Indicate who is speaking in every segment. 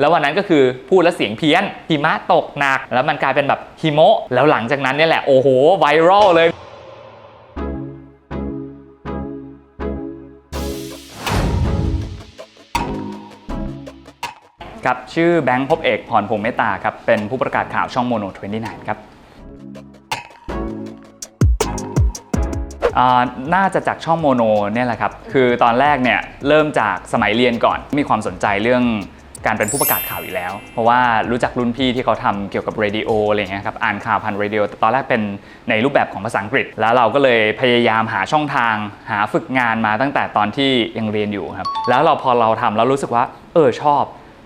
Speaker 1: แล้ววันนั้นก็คือพูดแล้วเสียงเพี้ยนหิมะตกหนัก แล้วมันกลายเป็นแบบหิโมะแล้วหลังจากนั้นเนี่ยแหละโอ้โหไวรัลเลยครับชื่อแบงค์พบเอกพรพงษ์เมตตาครับเป็นผู้ประกาศข่าวช่องโมโน29ครับอ่าน่าจะจากช่องโมโนเนี่ยแหละครับ คือตอนแรกเนี่ยเริ่มจากสมัยเรียนก่อนมีความสนใจเรื่อง การเป็นผู้ประกาศข่าวอยู่แล้ว เพราะว่ารู้จักรุ่นพี่ที่เขาทำเกี่ยวกับเรดิโออะไรเงี้ยครับอ่านข่าวผ่านเรดิโอแต่ตอนแรกเป็นในรูปแบบของภาษาอังกฤษ แล้วเราก็เลยพยายามหาช่องทาง หาฝึกงานมาตั้งแต่ตอนที่ยังเรียนอยู่ครับแล้วเราพอเราทำแล้วรู้สึกว่าเออชอบ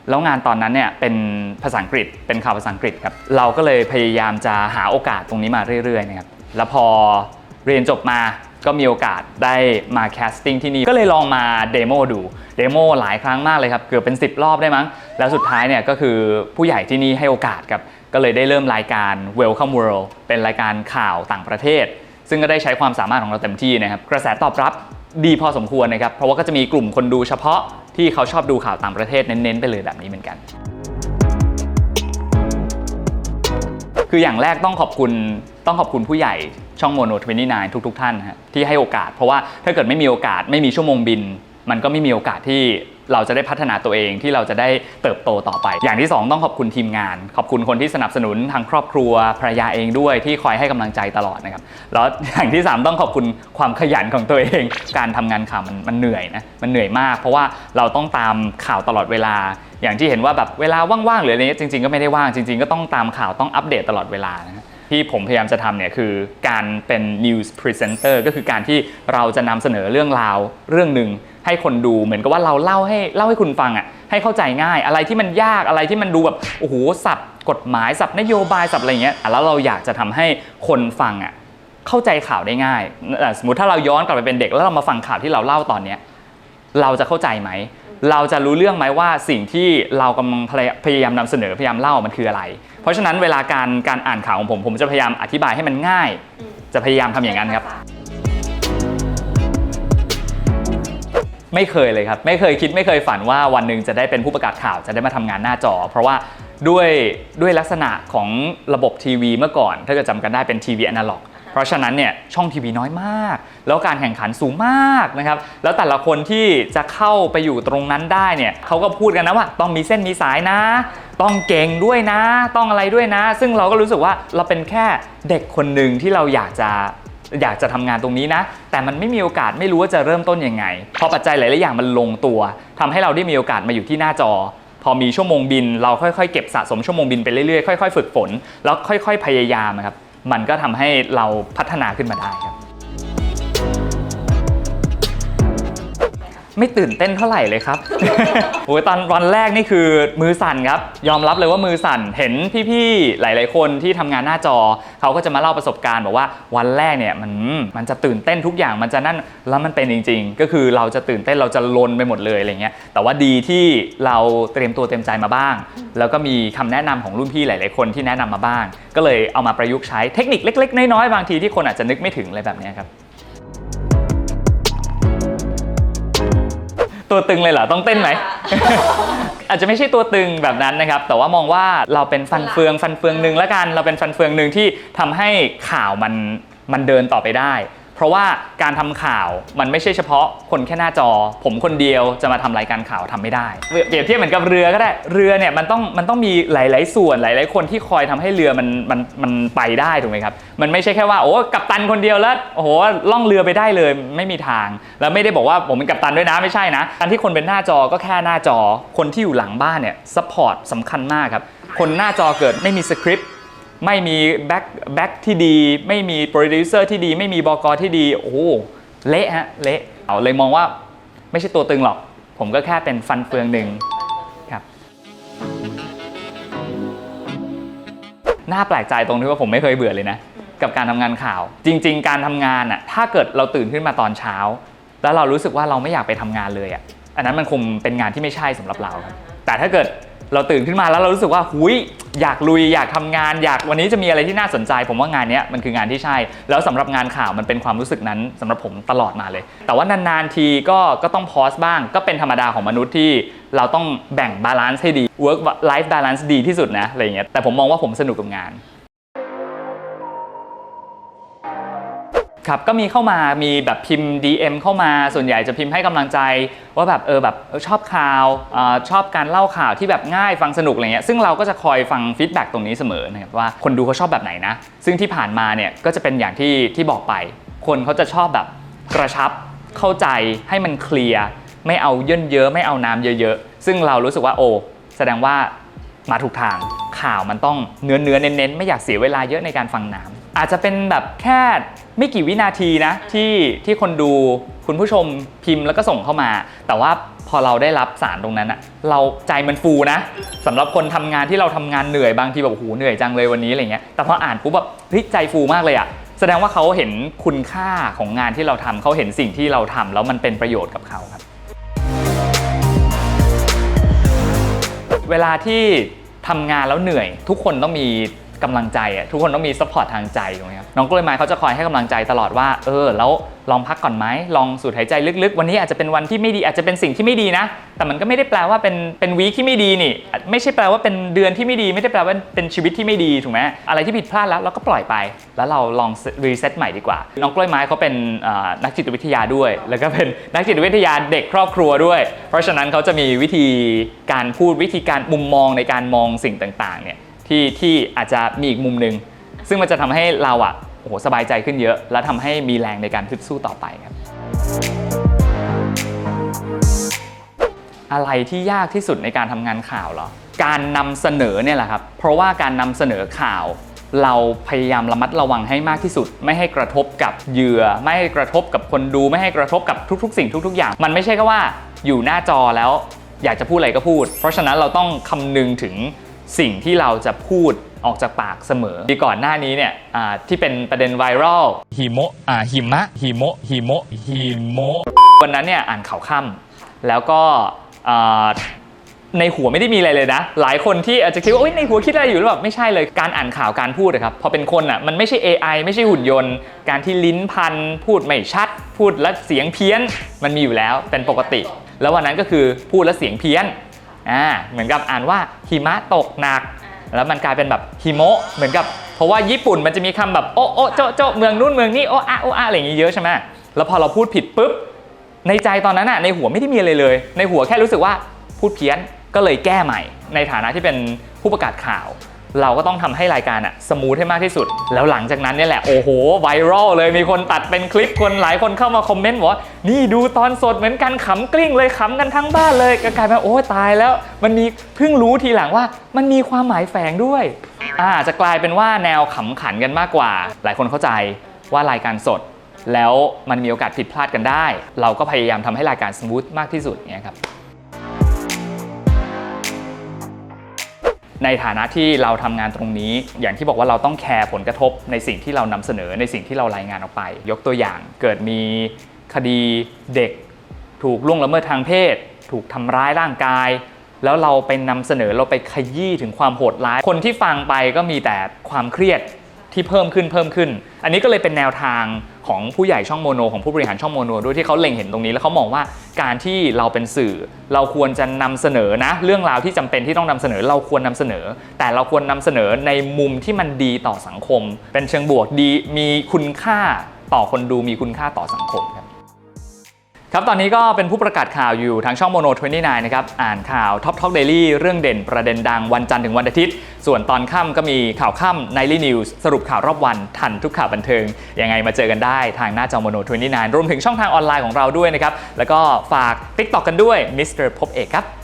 Speaker 1: แล้วงานตอนนั้นเนี่ยเป็นภาษาอังกฤษเป็นข่าวภาษาอังกฤษครับเราก็เลยพยายามจะหาโอกาสตรงนี้มาเรื่อยๆนะครับแล้วพอเรียนจบมา ก็มีโอกาสได้มาแคสติ้งที่นี่ ก็เลยลองมาเดโมดูเดโมหลายครั้งมากเลยครับ เกือบเป็น 10 รอบได้มั้ง แล้วสุดท้ายเนี่ยก็คือผู้ใหญ่ที่นี่ให้โอกาสครับ ก็เลยได้เริ่มรายการ Welcome World เป็นรายการข่าวต่างประเทศ ซึ่งก็ได้ใช้ความสามารถของเราเต็มที่นะครับ กระแสตอบรับดีพอสมควรนะครับ เพราะว่าก็จะมีกลุ่มคนดูเฉพาะที่เขาชอบดูข่าวต่างประเทศเน้นๆไปเลยแบบนี้เหมือนกัน คืออย่างแรกต้องขอบคุณต้องขอบคุณผู้ใหญ่ช่องโมโน29ทุกๆ ท่านฮะที่ให้โอกาส เพราะว่าถ้าเกิดไม่มีโอกาสไม่มีชั่วโมงบิน มันก็ไม่มีโอกาสที่เราจะได้พัฒนาตัวเองที่เราจะได้เติบโตต่อไป อย่างที่สองต้องขอบคุณทีมงาน ขอบคุณคนที่สนับสนุนทางครอบครัวภรรยาเองด้วยที่คอยให้กำลังใจตลอดนะครับแล้วอย่างที่สามต้องขอบคุณความขยันของตัวเอง การทำงานข่าวมันมันเหนื่อยนะมันเหนื่อยมาก เพราะว่าเราต้องตามข่าวตลอดเวลา อย่างที่เห็นว่าแบบเวลาว่างๆหรืออะไรเงี้ยจริงๆก็ไม่ได้ว่างจริง ๆ ก็ต้องตามข่าวต้องอัปเดตตลอดเวลานะที่ผมพยายามจะทำเนี่ยคือการเป็น news presenter ก็คือการที่เราจะนำเสนอเรื่องราวเรื่องหนึ่ง ให้คนดูเหมือนกับว่าเราเล่าให้เล่าให้คุณฟังอะให้เข้าใจง่ายอะไรที่มันยากอะไรที่มันดูแบบโอ้โหสับกฎหมายสับนโยบายสับอะไรเงี้ยแล้วเราอยากจะทำให้คนฟังอะเข้าใจข่าวได้ง่ายเอ่อสมมติถ้าเราย้อนกลับไปเป็นเด็กแล้วเรามาฟังข่าวที่เราเล่าตอนเนี้ยเราจะเข้าใจไหมเราจะรู้เรื่องไหมว่าสิ่งที่เรากำลังพยายามนำเสนอพยายามเล่ามันคืออะไร เพราะฉะนั้นเวลาการการอ่านข่าวของผมผมจะพยายามอธิบายให้มันง่าย จะพยายามทำอย่างนั้นครับ ไม่เคยเลยครับ ไม่เคยคิดไม่เคยฝันว่าวันหนึ่งจะได้เป็นผู้ประกาศข่าวจะได้มาทำงานหน้าจอ เพราะว่าด้วยด้วยลักษณะของระบบทีวีเมื่อก่อน ถ้าเกิดจำกันได้เป็นทีวีอนาล็อกเพราะฉะนั้นเนี่ยช่องทีวีน้อยมาก แล้วการแข่งขันสูงมากนะครับ แล้วแต่ละคนที่จะเข้าไปอยู่ตรงนั้นได้เนี่ยเขาก็พูดกันนะว่า ต้องมีเส้นมีสายนะ ต้องเก่งด้วยนะ ต้องอะไรด้วยนะ ซึ่งเราก็รู้สึกว่าเราเป็นแค่เด็กคนหนึ่งที่เราอยากจะ อยากจะทำงานตรงนี้นะ แต่มันไม่มีโอกาสไม่รู้ว่าจะเริ่มต้นยังไง พอปัจจัยหลายๆอย่างมันลงตัวทำให้เราได้มีโอกาสมาอยู่ที่หน้าจอ พอมีชั่วโมงบิน เราค่อยๆเก็บสะสมชั่วโมงบินไปเรื่อยๆค่อยๆฝึกฝนแล้วค่อย ๆ พยายามครับมันก็ทำให้เราพัฒนาขึ้นมาได้ครับ ไม่ตื่นเต้นเท่าไหร่เลยครับ โอ้ยตอนวันแรกนี่คือมือสั่นครับ ยอมรับเลยว่ามือสั่น เห็นพี่ๆ หลาย ๆ คนที่ทำงานหน้าจอ เขาก็จะมาเล่าประสบการณ์บอกว่าวันแรกเนี่ยมันมันจะตื่นเต้นทุกอย่างมันจะนั่นแล้วมันเป็นจริง ๆ ก็คือเราจะตื่นเต้นเราจะลนไปหมดเลยอะไรเงี้ย แต่ว่าดีที่เราเตรียมตัวเตรียมใจมาบ้าง แล้วก็มีคำแนะนำของรุ่นพี่หลาย ๆ คนที่แนะนำมาบ้าง ก็เลยเอามาประยุกต์ใช้เทคนิคเล็ก ๆ น้อย ๆ บางทีที่คนอาจจะนึกไม่ถึงอะไรแบบเนี้ยครับ ตัวตึงเลยเหรอ ต้องเต้นไหม อาจจะไม่ใช่ตัวตึงแบบนั้นนะครับ แต่ว่ามองว่าเราเป็นฟันเฟืองฟันเฟืองหนึ่งแล้วกัน เราเป็นฟันเฟืองหนึ่งที่ทำให้ข่าวมันมันเดินต่อไปได้ เพราะว่าการทำข่าวมันไม่ใช่เฉพาะคนแค่หน้าจอ ผมคนเดียวจะมาทำรายการข่าวทำไม่ได้ เปรียบเทียบเหมือนกับเรือก็ได้เรือเนี่ยมันต้องมันต้องมีหลาย ๆ ส่วนหลาย ๆ คนที่คอยทำให้เรือมันมันมันไปได้ถูกไหมครับมันไม่ใช่แค่ว่าโอ้กัปตันคนเดียวแล้วโอ้โหล่องเรือไปได้เลยไม่มีทาง แล้วไม่ได้บอกว่าผมเป็นกัปตันด้วยนะไม่ใช่นะการที่คนเป็นหน้าจอก็แค่หน้าจอคนที่อยู่หลังบ้านเนี่ยซัพพอร์ตสำคัญมากครับคนหน้าจอเกิดไม่มีสคริปต์ ไม่มีแบ็คแบ็คที่ดี ไม่มีโปรดิวเซอร์ที่ดี ไม่มีบอกที่ดี โอ้เละฮะเละเอาเลยมองว่าไม่ใช่ตัวตึงหรอก ผมก็แค่เป็นฟันเฟืองหนึ่งครับ น่าแปลกใจตรงที่ว่าผมไม่เคยเบื่อเลยนะ กับการทำงานข่าว จริง ๆ การทำงานอะถ้าเกิดเราตื่นขึ้นมาตอนเช้า แล้วเรารู้สึกว่าเราไม่อยากไปทำงานเลยอะอันนั้นมันคงเป็นงานที่ไม่ใช่สำหรับเราครับแต่ถ้าเกิดเราตื่นขึ้นมาแล้วเรารู้สึกว่าหุย อยากลุยอยากทำงานอยากวันนี้จะมีอะไรที่น่าสนใจ ผมว่างานนี้มันคืองานที่ใช่ แล้วสำหรับงานข่าวมันเป็นความรู้สึกนั้นสำหรับผมตลอดมาเลย แต่ว่านานๆทีก็ก็ต้องพอสบ้าง ก็เป็นธรรมดาของมนุษย์ที่เราต้องแบ่งบาลานซ์ให้ดี work life balance ดีที่สุดนะอะไรเงี้ยแต่ผมมองว่าผมสนุกกับงาน ครับก็มีเข้ามามีแบบพิมพ์ DM เข้ามาส่วนใหญ่จะพิมพ์ให้กำลังใจ ว่าแบบเออแบบเออชอบข่าวอาชอบการเล่าข่าวที่แบบง่ายฟังสนุกอะไรเงี้ยซึ่งเราก็จะคอยฟังฟีดแบ็กตรงนี้เสมอนะครับว่าคนดูเขาชอบแบบไหนนะ ซึ่งที่ผ่านมาเนี่ยก็จะเป็นอย่างที่ที่บอกไป คนเขาจะชอบแบบกระชับเข้าใจให้มันเคลียร์ไม่เอาเยินเยอะไม่เอาน้ำเยอะๆ ซึ่งเรารู้สึกว่าโอ้แสดงว่ามาถูกทางข่าวมันต้องเนื้อเนื้อๆเน้นๆไม่อยากเสียเวลาเยอะในการฟังน้ำ อาจจะเป็นแบบแค่ไม่กี่วินาทีนะที่ที่คนดูคุณผู้ชมพิมพ์แล้วก็ส่งเข้ามา แต่ว่าพอเราได้รับสารตรงนั้นอะเราใจมันฟูนะสำหรับคนทำงานที่เราทำงานเหนื่อยบางทีแบบโอ้โหเหนื่อยจังเลยวันนี้อะไรเงี้ยแต่พออ่านปุ๊บแบบเฮ้ยใจฟูมากเลยอะแสดงว่าเขาเห็นคุณค่าของงานที่เราทำเขาเห็นสิ่งที่เราทำแล้วมันเป็นประโยชน์กับเขาครับ เวลาที่ทำงานแล้วเหนื่อย ทุกคนต้องมี กำลังใจอะทุกคนต้องมีซัพพอร์ตทางใจตรงนี้ครับน้องกล้วยไม้เขาจะคอยให้กำลังใจตลอดว่าเออแล้วลองพักก่อนไหมลองสูดหายใจลึกๆ วันนี้อาจจะเป็นวันที่ไม่ดีอาจจะเป็นสิ่งที่ไม่ดีนะ แต่มันก็ไม่ได้แปลว่าเป็นเป็นวีคที่ไม่ดีนี่ ไม่ใช่แปลว่าเป็นเดือนที่ไม่ดี ไม่ได้แปลว่าเป็นชีวิตที่ไม่ดีถูกไหมอะไรที่ผิดพลาดแล้วเราก็ปล่อยไป แล้วเราลองรีเซ็ตใหม่ดีกว่า น้องกล้วยไม้เขาเป็นนักจิตวิทยาด้วย แล้วก็เป็นนักจิตวิทยาเด็กครอบครัวด้วย เพราะฉะนั้นเขาจะมีวิธีการพูดวิธีการมุมมองในการมองสิ่งต่างๆเนี่ย ที่ที่อาจจะมีอีกมุมหนึ่งซึ่งมันจะทำให้เราอะโอ้โหสบายใจขึ้นเยอะ และทำให้มีแรงในการฮึดสู้ต่อไปครับ อะไรที่ยากที่สุดในการทำงานข่าวเหรอการนำเสนอเนี่ยแหละครับ เพราะว่าการนำเสนอข่าว เราพยายามระมัดระวังให้มากที่สุด ไม่ให้กระทบกับเหยื่อ ไม่ให้กระทบกับคนดูไม่ให้กระทบกับทุก ๆ สิ่งทุก ๆ อย่าง มันไม่ใช่แค่ว่าอยู่หน้าจอแล้วอยากจะพูดอะไรก็พูด เพราะฉะนั้นเราต้องคำนึงถึง สิ่งที่เราจะพูดออกจากปากเสมอที่ก่อนหน้านี้เนี่ยอ่าที่เป็นประเด็นไวรัลหิมะอ่าหิมะหิมะหิมะหิมะวันนั้นเนี่ยอ่านข่าวค่ำแล้วก็เอ่อในหัวไม่ได้มีอะไรเลยนะ หลายคนที่อาจจะคิดว่าโอ๊ยในหัวคิดอะไรอยู่หรือเปล่าไม่ใช่เลยการอ่านข่าวการพูดนะครับพอเป็นคนอะมันไม่ใช่ AI ไม่ใช่หุ่นยนต์ การที่ลิ้นพัน พูดไม่ชัด พูดแล้วเสียงเพี้ยนมันมีอยู่แล้วเป็นปกติ แล้ววันนั้นก็คือพูดแล้วเสียงเพี้ยน อ่าเหมือนกับอ่านว่าหิมะตกหนัก แล้วมันกลายเป็นแบบฮิโมะเหมือนกับเพราะว่าญี่ปุ่นมันจะมีคำแบบโอะโอะโจะโจะเมืองนู่นเมืองนี่โอะอะโอะอะอะไรอย่างงี้เยอะใช่ไหมแล้วพอเราพูดผิดปุ๊บในใจตอนนั้นน่ะในหัวไม่ได้มีอะไรเลย ในหัวแค่รู้สึกว่าพูดเพี้ยนก็เลยแก้ใหม่ ในฐานะที่เป็นผู้ประกาศข่าว เราก็ต้องทำให้รายการอะสมูทให้มากที่สุด แล้วหลังจากนั้นเนี่ยแหละ โอ้โหไวรัลเลยมีคนตัดเป็นคลิปคนหลายคนเข้ามาคอมเมนต์ว่านี่ดูตอนสดเหมือนกันขำกลิ้งเลยขำกันทั้งบ้านเลยก็กลายเป็นโอ้ตายแล้ว มันมีเพิ่งรู้ทีหลังว่า มันมีความหมายแฝงด้วยอาจะกลายเป็นว่าแนวขำขันกันมากกว่า หลายคนเข้าใจว่ารายการสด แล้วมันมีโอกาสผิดพลาดกันได้ เราก็พยายามทำให้รายการสมูทมากที่สุดเนี่ยครับ ในฐานะที่เราทำงานตรงนี้ อย่างที่บอกว่าเราต้องแคร์ผลกระทบในสิ่งที่เรานำเสนอในสิ่งที่เรารายงานออกไป ยกตัวอย่างเกิดมีคดีเด็ก ถูกล่วงละเมิดทางเพศ ถูกทำร้ายร่างกาย แล้วเราไปนำเสนอเราไปขยี้ถึงความโหดร้าย คนที่ฟังไปก็มีแต่ความเครียดที่เพิ่มขึ้นเพิ่มขึ้น อันนี้ก็เลยเป็นแนวทาง ของผู้ใหญ่ช่องโมโนของผู้บริหารช่องโมโนด้วยที่เขาเล็งเห็นตรงนี้แล้วเขามองว่าการที่เราเป็นสื่อ เราควรจะนำเสนอนะ เรื่องราวที่จำเป็นที่ต้องนำเสนอ เราควรนำเสนอ แต่เราควรนำเสนอในมุมที่มันดีต่อสังคม เป็นเชิงบวกดีมีคุณค่าต่อคนดูมีคุณค่าต่อสังคมครับ ครับ ตอนนี้ก็เป็นผู้ประกาศข่าวอยู่ทางช่องโมโน29 นะครับ อ่านข่าวท็อปท็อกเดลี่เรื่องเด่นประเด็นดังวันจันทร์ถึงวันอาทิตย์ ส่วนตอนค่ำก็มีข่าวค่ำในรีนิวส์สรุปข่าวรอบวันทันทุกข่าวบันเทิง ยังไงมาเจอกันได้ทางหน้าจอโมโน29 รวมถึงช่องทางออนไลน์ของเราด้วยนะครับ แล้วก็ฝาก TikTok กันด้วยมิสเตอร์พบเอกครับ